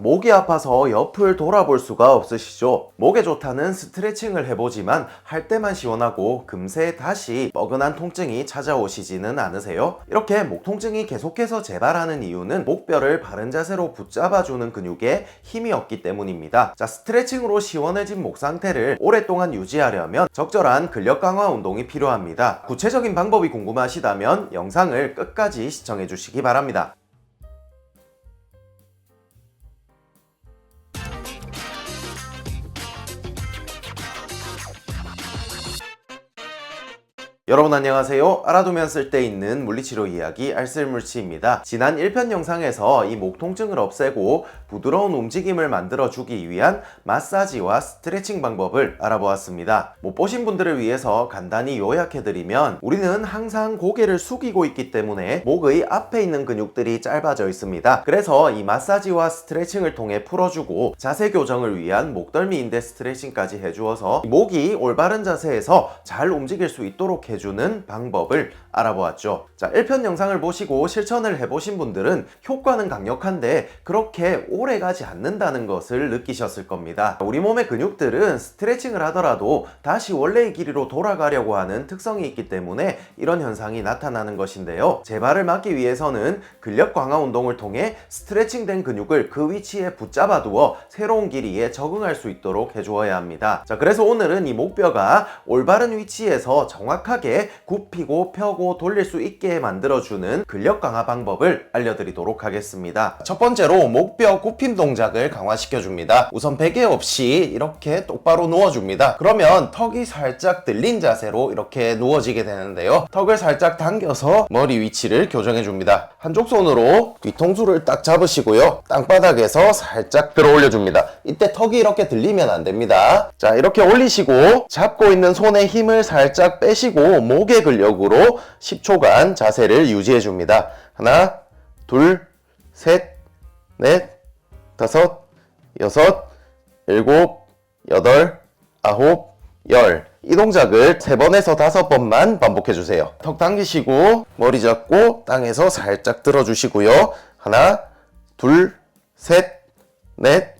목이 아파서 옆을 돌아볼 수가 없으시죠? 목에 좋다는 스트레칭을 해보지만 할 때만 시원하고 금세 다시 뻐근한 통증이 찾아오시지는 않으세요? 이렇게 목 통증이 계속해서 재발하는 이유는 목뼈를 바른 자세로 붙잡아주는 근육에 힘이 없기 때문입니다. 자, 스트레칭으로 시원해진 목 상태를 오랫동안 유지하려면 적절한 근력 강화 운동이 필요합니다. 구체적인 방법이 궁금하시다면 영상을 끝까지 시청해 주시기 바랍니다. 여러분 안녕하세요. 알아두면 쓸데있는 물리치료 이야기 알쓸물치입니다. 지난 1편 영상에서 이 목 통증을 없애고 부드러운 움직임을 만들어주기 위한 마사지와 스트레칭 방법을 알아보았습니다. 못 보신 분들을 위해서 간단히 요약해드리면 우리는 항상 고개를 숙이고 있기 때문에 목의 앞에 있는 근육들이 짧아져 있습니다. 그래서 이 마사지와 스트레칭을 통해 풀어주고 자세 교정을 위한 목덜미 인대 스트레칭까지 해주어서 목이 올바른 자세에서 잘 움직일 수 있도록 해주 는 방법을 알아보았죠. 자, 1편 영상을 보시고 실천을 해보신 분들은 효과는 강력한데 그렇게 오래 가지 않는다는 것을 느끼셨을 겁니다. 우리 몸의 근육들은 스트레칭을 하더라도 다시 원래의 길이로 돌아가려고 하는 특성이 있기 때문에 이런 현상이 나타나는 것인데요. 재발을 막기 위해서는 근력 강화 운동을 통해 스트레칭된 근육을 그 위치에 붙잡아 두어 새로운 길이에 적응할 수 있도록 해주어야 합니다. 자, 그래서 오늘은 이 목뼈가 올바른 위치에서 정확하게 굽히고 펴고 돌릴 수 있게 만들어주는 근력 강화 방법을 알려드리도록 하겠습니다. 첫 번째로 목뼈 굽힘 동작을 강화시켜 줍니다. 우선 베개 없이 이렇게 똑바로 누워줍니다. 그러면 턱이 살짝 들린 자세로 이렇게 누워지게 되는데요. 턱을 살짝 당겨서 머리 위치를 교정해 줍니다. 한쪽 손으로 뒤통수를 딱 잡으시고요. 땅바닥에서 살짝 들어 올려줍니다. 이때 턱이 이렇게 들리면 안 됩니다. 자, 이렇게 올리시고 잡고 있는 손에 힘을 살짝 빼시고 목의 근력으로 10초간 자세를 유지해 줍니다. 하나, 둘, 셋, 넷, 다섯, 여섯, 일곱, 여덟, 아홉, 열. 이 동작을 세 번에서 다섯 번만 반복해 주세요. 턱 당기시고 머리 잡고 땅에서 살짝 들어 주시고요. 하나, 둘, 셋, 넷,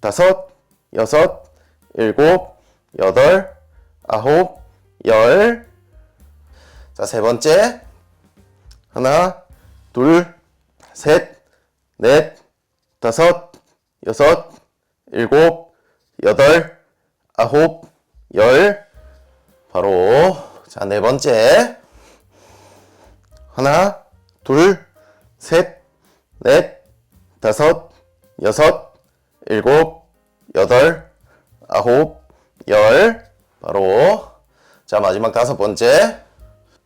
다섯, 여섯, 일곱, 여덟, 아홉, 열. 자, 세 번째. 하나, 둘, 셋, 넷, 다섯, 여섯, 일곱, 여덟, 아홉, 열. 바로, 자, 네 번째. 하나, 둘, 셋, 넷, 다섯, 여섯, 일곱, 여덟, 아홉, 열. 바로, 자, 마지막 다섯 번째.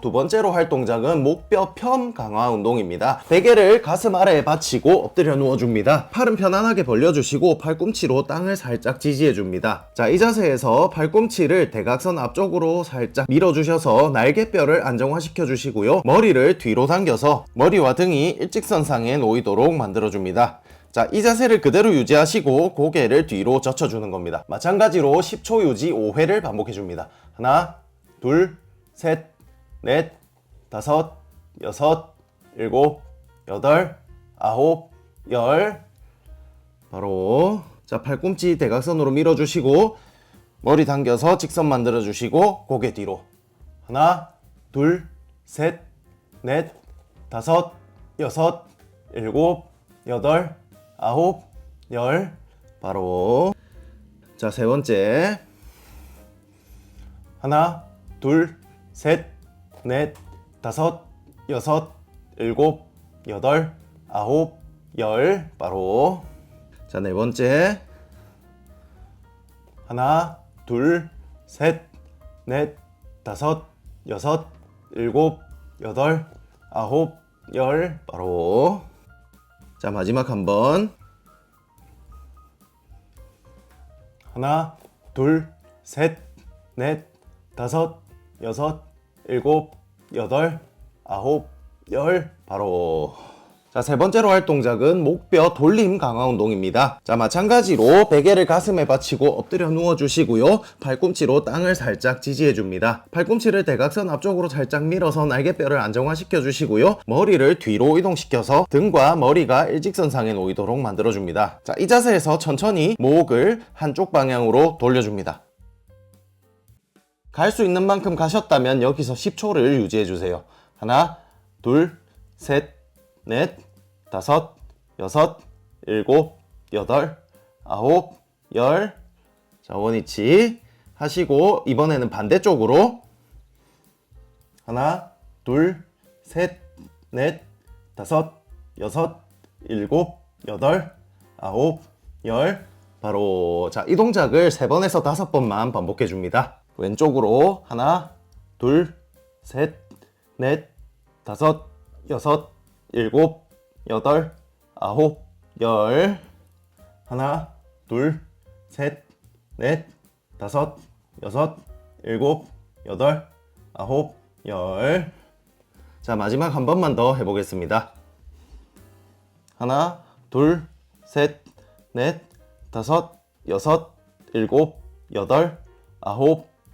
두 번째로 할 동작은 목뼈 편 강화 운동입니다. 베개를 가슴 아래에 받치고 엎드려 누워줍니다. 팔은 편안하게 벌려주시고 팔꿈치로 땅을 살짝 지지해줍니다. 자, 이 자세에서 팔꿈치를 대각선 앞쪽으로 살짝 밀어주셔서 날개뼈를 안정화시켜 주시고요. 머리를 뒤로 당겨서 머리와 등이 일직선상에 놓이도록 만들어줍니다. 자, 이 자세를 그대로 유지하시고 고개를 뒤로 젖혀주는 겁니다. 마찬가지로 10초 유지 5회를 반복해줍니다. 하나, 둘, 셋, 넷, 다섯, 여섯, 일곱, 여덟, 아홉, 열. 바로 자 팔꿈치 대각선으로 밀어주시고 머리 당겨서 직선 만들어주시고 고개 뒤로 하나, 둘, 셋, 넷, 다섯, 여섯, 일곱, 여덟, 아홉, 열. 바로 자 세 번째 하나, 둘, 셋, 넷, 다섯, 여섯, 일곱, 여덟, 아홉, 열. 바로. 자, 네 번째. 하나, 둘, 셋, 넷, 다섯, 여섯, 일곱, 여덟, 아홉, 열. 바로. 자, 마지막 한 번. 하나, 둘, 셋, 넷, 다섯, 여섯, 일곱, 여덟, 아홉, 열. 바로. 자, 세 번째로 할 동작은 목뼈 돌림 강화 운동입니다. 자, 마찬가지로 베개를 가슴에 받치고 엎드려 누워 주시고요. 팔꿈치로 땅을 살짝 지지해 줍니다. 팔꿈치를 대각선 앞쪽으로 살짝 밀어서 날개뼈를 안정화시켜 주시고요. 머리를 뒤로 이동시켜서 등과 머리가 일직선상에 놓이도록 만들어 줍니다. 자, 이 자세에서 천천히 목을 한쪽 방향으로 돌려 줍니다. 갈 수 있는 만큼 가셨다면 여기서 10초를 유지해 주세요. 하나, 둘, 셋, 넷, 다섯, 여섯, 일곱, 여덟, 아홉, 열. 자, 원위치 하시고 이번에는 반대쪽으로 하나, 둘, 셋, 넷, 다섯, 여섯, 일곱, 여덟, 아홉, 열. 바로 자, 이 동작을 세 번에서 다섯 번만 반복해 줍니다. 왼쪽으로 하나, 둘, 셋, 넷, 다섯, 여섯, 일곱, 여덟, 아홉, 열. 하나, 둘, 셋, 넷, 다섯, 여섯, 일곱, 여덟, 아홉, 열. 자, 마지막 한 번만 더 해보겠습니다. 하나, 둘, 셋, 넷, 다섯, 여섯, 일곱, 여덟, 아홉,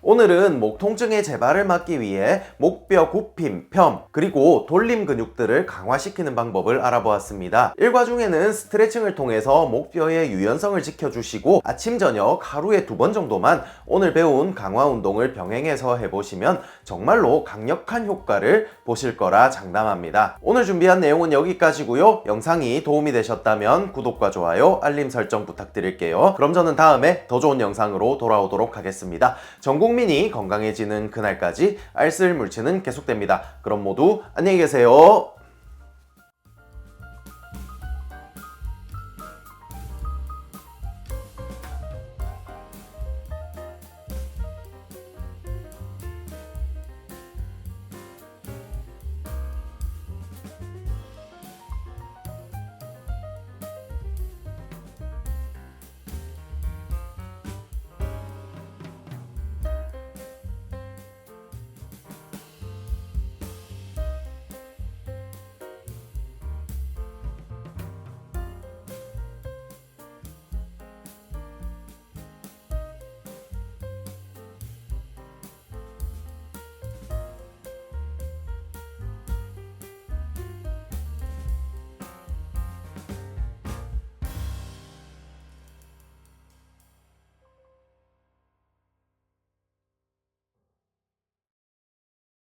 오늘은 목 통증의 재발을 막기 위해 목뼈 굽힘, 펴 그리고 돌림 근육들을 강화시키는 방법을 알아보았습니다. 일과 중에는 스트레칭을 통해서 목뼈의 유연성을 지켜주시고 아침, 저녁 하루에 두 번 정도만 오늘 배운 강화 운동을 병행해서 해보시면 정말로 강력한 효과를 보실 거라 장담합니다. 오늘 준비한 내용은 여기까지고요. 영상이 도움이 되셨다면 구독과 좋아요, 알림 설정 부탁드릴게요. 그럼 저는 다음에 더 좋은 영상으로 돌아오도록 하겠습니다. 전국 민이 건강해지는 그날까지 알쓸 물치는 계속됩니다. 그럼 모두 안녕히 계세요.